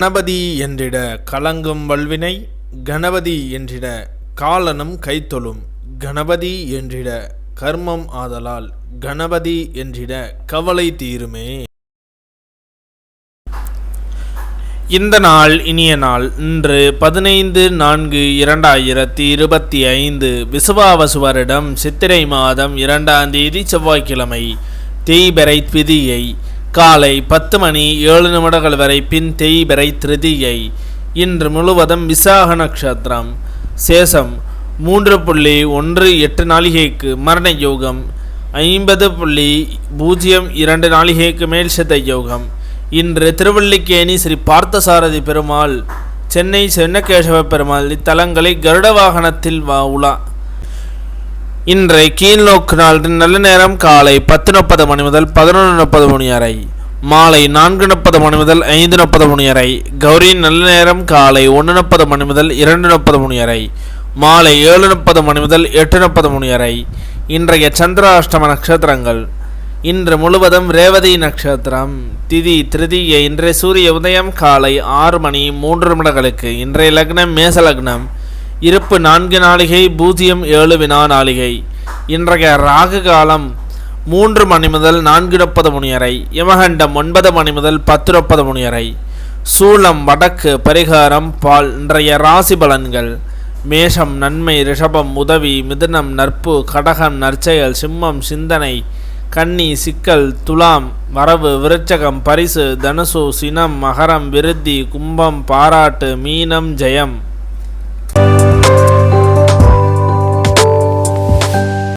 கணபதி என்றிட கலங்கும் வல்வினை கணபதி என்றிட காலனும் கைத்தொழும் கணபதி என்றிட கர்மம் ஆதலால் கணபதி என்றிட கவலை தீருமே. இந்த நாள் இனிய நாள் இன்று பதினைந்து நான்கு இரண்டாயிரத்தி இருபத்தி ஐந்து விசுவாவசு வருடம் சித்திரை மாதம் இரண்டாம் தேதி செவ்வாய்க்கிழமை தேய்பிறை திதியை காலை பத்து மணி ஏழு நிமிடங்கள் வரை பின் தேய்பிறை திருதியை. இன்று முழுவதும் விசாக நட்சத்திரம். சேஷம் மூன்று புள்ளி ஒன்று எட்டு நாளிகைக்கு மரண யோகம். ஐம்பது புள்ளி பூஜ்ஜியம் இரண்டு நாளிகைக்கு மேல் சித்த யோகம். இன்று திருவள்ளிக்கேணி ஸ்ரீ பார்த்தசாரதி பெருமாள் சென்னை சென்னகேசவ பெருமாள் இத்தலங்களை கருட வாகனத்தில் வா உலா இன்றை கீழ்நோக்கு நாள் நல்ல நேரம் காலை பத்து முப்பது மணி முதல் பதினொன்று முப்பது மணி வரை. மாலை நான்கு முப்பது மணி முதல் ஐந்து முப்பது மணி வரை. கௌரி நல்ல நேரம் காலை ஒன்று முப்பது மணி முதல் இரண்டு முப்பது மணி வரை. மாலை ஏழு முப்பது மணி முதல் எட்டு முப்பது மணி வரை. இன்றைய சந்திராஷ்டம நட்சத்திரங்கள். இன்று முழுவதும் ரேவதி நட்சத்திரம். திதி திருதிய இன்றைய சூரிய உதயம் காலை ஆறு மணி மூன்று நிமிடங்களுக்கு. இன்றைய லக்னம் மேச லக்னம். இருப்பு நான்கு நாளிகை பூஜ்ஜியம் ஏழு வினா நாளிகை. இன்றைய ராகு காலம் மூன்று மணி முதல் நான்கு முப்பது மணி வரை யமகண்டம் ஒன்பது மணி முதல் பத்து முப்பது மணி வரை. சூளம் வடக்கு பரிகாரம் பால் இன்றைய ராசி பலன்கள். மேஷம் நன்மை ரிஷபம் உதவி மிதுனம் நட்பு கடகம் நற்செயல் சிம்மம் சிந்தனை கன்னி சிக்கல் துலாம் வரவு விருச்சகம் பரிசு தனுசு சினம் மகரம் விருத்தி கும்பம் பாராட்டு மீனம் ஜெயம்.